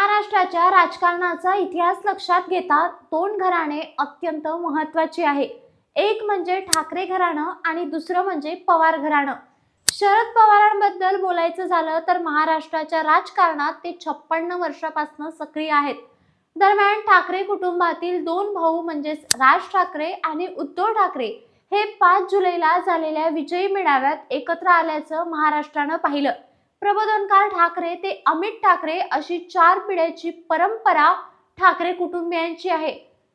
महाराष्ट्राच्या राजकारणाचा इतिहास लक्षात घेता दोन घराणे अत्यंत महत्वाची आहे. एक म्हणजे ठाकरे घराणं आणि दुसरं म्हणजे पवार घराणं. शरद पवारांबद्दल बोलायचं झालं तर महाराष्ट्राच्या राजकारणात ते छप्पन्न वर्षापासून सक्रिय आहेत. दरम्यान ठाकरे कुटुंबातील दोन भाऊ म्हणजेच राज ठाकरे आणि उद्धव ठाकरे हे पाच जुलैला झालेल्या विजयी मेळाव्यात एकत्र आल्याचं महाराष्ट्रानं पाहिलं. प्रबोधनकार ठाकरे ते अमित ठाकरे अशी चार पिढ्याची परंपरा ठाकरे कुटुंबियांची आहे.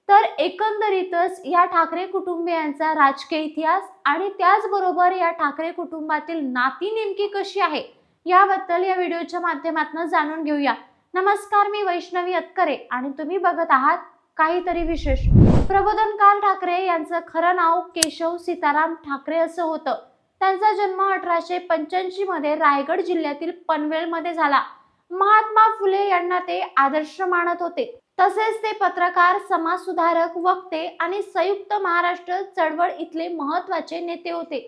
तर एकंदरीतच या ठाकरे कुटुंबियांचा राजकीय इतिहास आणि त्याचबरोबर या ठाकरे कुटुंबातील नाती नेमकी कशी आहे याबद्दल या व्हिडिओच्या माध्यमातून जाणून घेऊया. नमस्कार मी वैष्णवी अतकरे आणि तुम्ही बघत आहात काहीतरी विशेष. प्रबोधनकार ठाकरे यांचं खरं नाव केशव सीताराम ठाकरे असं होतं. त्यांचा जन्म अठराशे पंच्याऐंशी मध्ये रायगड जिल्ह्यातील पनवेलमध्ये झाला. महात्मा फुले यांना ते आदर्श मानत होते. तसेच ते पत्रकार समाजसुधारक वक्ते आणि संयुक्त महाराष्ट्र चळवळ इथले महत्त्वाचे नेते होते.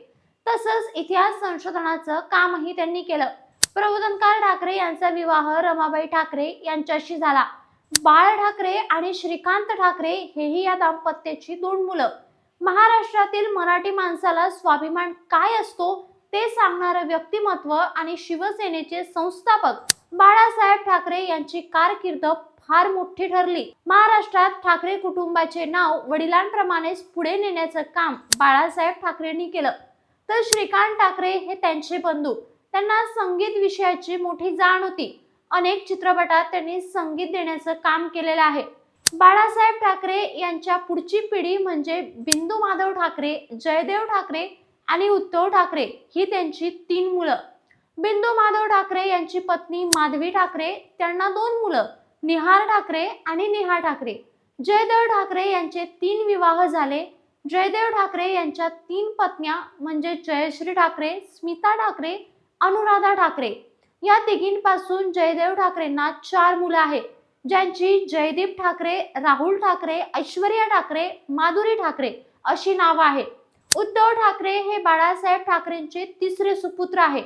तसंच इतिहास संशोधनाचं कामही त्यांनी केलं. प्रबोधनकार ठाकरे यांचा विवाह रमाबाई ठाकरे यांच्याशी झाला. बाळ ठाकरे आणि श्रीकांत ठाकरे हेही या दाम्पत्याची दोन मुलं. महाराष्ट्रातील मराठी माणसाला स्वाभिमान काय असतो ते सांगणारं व्यक्तिमत्व आणि शिवसेनेचे संस्थापक बाळासाहेब ठाकरे यांची कारकीर्द फार मोठी ठरली. महाराष्ट्रात ठाकरे कुटुंबाचे नाव वडिलांप्रमाणेच पुढे नेण्याचं काम बाळासाहेब ठाकरेंनी केलं. तर श्रीकांत ठाकरे हे त्यांचे बंधू. त्यांना संगीत विषयाची मोठी जाण होती. अनेक चित्रपटात त्यांनी संगीत देण्याचं काम केलेलं आहे. बाळासाहेब ठाकरे यांच्या पुढची पिढी म्हणजे बिंदू माधव ठाकरे जयदेव ठाकरे आणि उद्धव ठाकरे ही त्यांची तीन मुलं. बिंदू माधव ठाकरे यांची पत्नी माधवी ठाकरे त्यांना दोन मुलं निहार ठाकरे आणि नेहा ठाकरे. जयदेव ठाकरे यांचे तीन विवाह झाले. जयदेव ठाकरे यांच्या तीन पत्न्या म्हणजे जयश्री ठाकरे स्मिता ठाकरे अनुराधा ठाकरे. या तिघींपासून जयदेव ठाकरेंना चार मुलं आहेत. ज्यांची जयदीप ठाकरे राहुल ठाकरे ऐश्वर्या ठाकरे माधुरी ठाकरे अशी नावं आहेत. उद्धव ठाकरे हे बाळासाहेब ठाकरेंचे तिसरे सुपुत्र आहे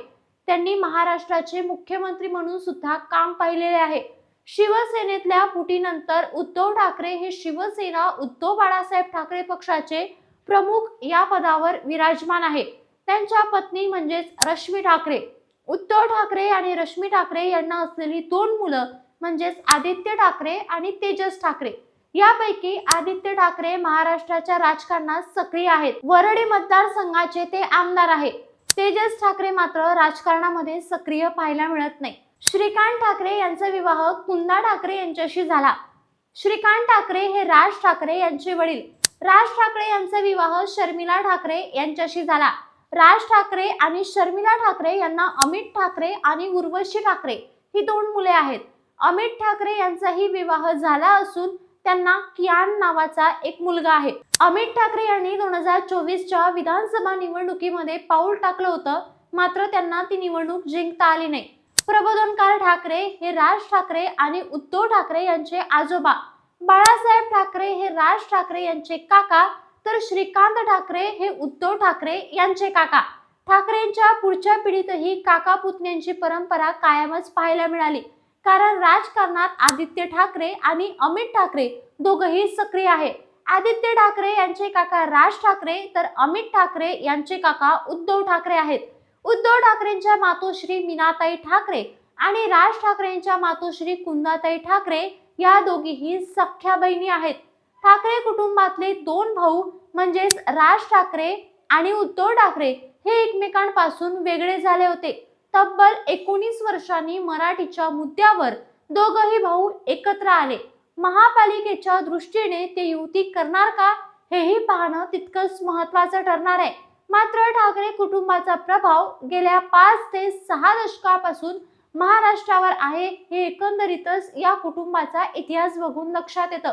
त्यांनी महाराष्ट्राचे मुख्यमंत्री म्हणून सुद्धा काम पाहिलेले आहे. शिवसेनेतल्या फुटीनंतर उद्धव ठाकरे हे शिवसेना उद्धव बाळासाहेब ठाकरे पक्षाचे प्रमुख या पदावर विराजमान आहे त्यांच्या पत्नी म्हणजेच रश्मी ठाकरे. उद्धव ठाकरे आणि रश्मी ठाकरे यांना असलेली दोन मुलं म्हणजेच आदित्य ठाकरे आणि तेजस ठाकरे. यापैकी आदित्य ठाकरे महाराष्ट्राच्या राजकारणात सक्रिय आहेत. वरळी मतदारसंघाचे ते आमदार आहेत. तेजस ठाकरे मात्र राजकारणामध्ये सक्रिय पाहायला मिळत नाही. श्रीकांत ठाकरे यांचा विवाह कुंदा ठाकरे यांच्याशी झाला. श्रीकांत ठाकरे हे राज ठाकरे यांचे वडील. राज ठाकरे यांचा विवाह शर्मिला ठाकरे यांच्याशी झाला. राज ठाकरे आणि शर्मिला ठाकरे यांना अमित ठाकरे आणि उर्वशी ठाकरे ही दोन मुले आहेत. अमित ठाकरे यांचाही विवाह झाला असून त्यांना कियान नावाचा एक मुलगा आहे. अमित ठाकरे यांनी दोन हजार चोवीसच्या विधानसभा निवडणुकीमध्ये पाऊल टाकलं होतं मात्र त्यांना ती निवडणूक जिंकता आली नाही. प्रबोधनकार ठाकरे हे राज ठाकरे आणि उद्धव ठाकरे यांचे आजोबा. बाळासाहेब ठाकरे हे राज ठाकरे यांचे काका तर श्रीकांत ठाकरे हे उद्धव ठाकरे यांचे काका. ठाकरेंच्या पुढच्या पिढीतही काका पुतण्यांची परंपरा कायमच पाहायला मिळाली. कारण राजकारणात आदित्य ठाकरे आणि अमित ठाकरे दोघही सक्रिय आहे. आदित्य ठाकरे यांचे काका राज ठाकरे तर अमित ठाकरे यांचे काका उद्धव ठाकरे आहेत. उद्धव ठाकरेंच्या मातोश्री मीनाताई ठाकरे आणि राज ठाकरेंच्या मातोश्री कुंदाताई ठाकरे या दोघीही सख्या बहिणी आहेत. ठाकरे कुटुंबातले दोन भाऊ म्हणजेच राज ठाकरे आणि उद्धव ठाकरे हे एकमेकांपासून वेगळे झाले होते. तब्बल एकोणीस वर्षांनी मराठीच्या मुद्द्यावर दोघही भाऊ एकत्र आले. महापालिकेच्या दृष्टीने ते युती करणार का हेही पाहणं तितकंच महत्वाचं ठरणार आहे. मात्र ठाकरे कुटुंबाचा प्रभाव गेल्या पाच ते सहा दशकापासून महाराष्ट्रावर आहे हे एकंदरीतच या कुटुंबाचा इतिहास बघून लक्षात येतं.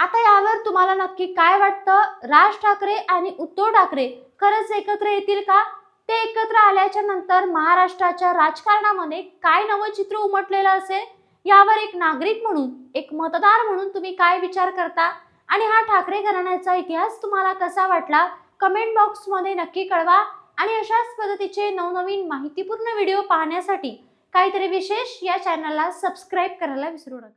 आता यावर तुम्हाला नक्की काय वाटतं? राज ठाकरे आणि उद्धव ठाकरे खरंच एकत्र येतील का? ते एकत्र आल्याच्यानंतर महाराष्ट्राच्या राजकारणामध्ये काय नवं चित्र उमटलेलं असेल? यावर एक नागरिक म्हणून एक मतदार म्हणून तुम्ही काय विचार करता? आणि हा ठाकरे घराण्याचा इतिहास तुम्हाला कसा वाटला? कमेंट बॉक्समध्ये नक्की कळवा. आणि अशाच पद्धतीचे नवनवीन माहितीपूर्ण व्हिडिओ पाहण्यासाठी काहीतरी विशेष या चॅनलला सबस्क्राईब करायला विसरू नका.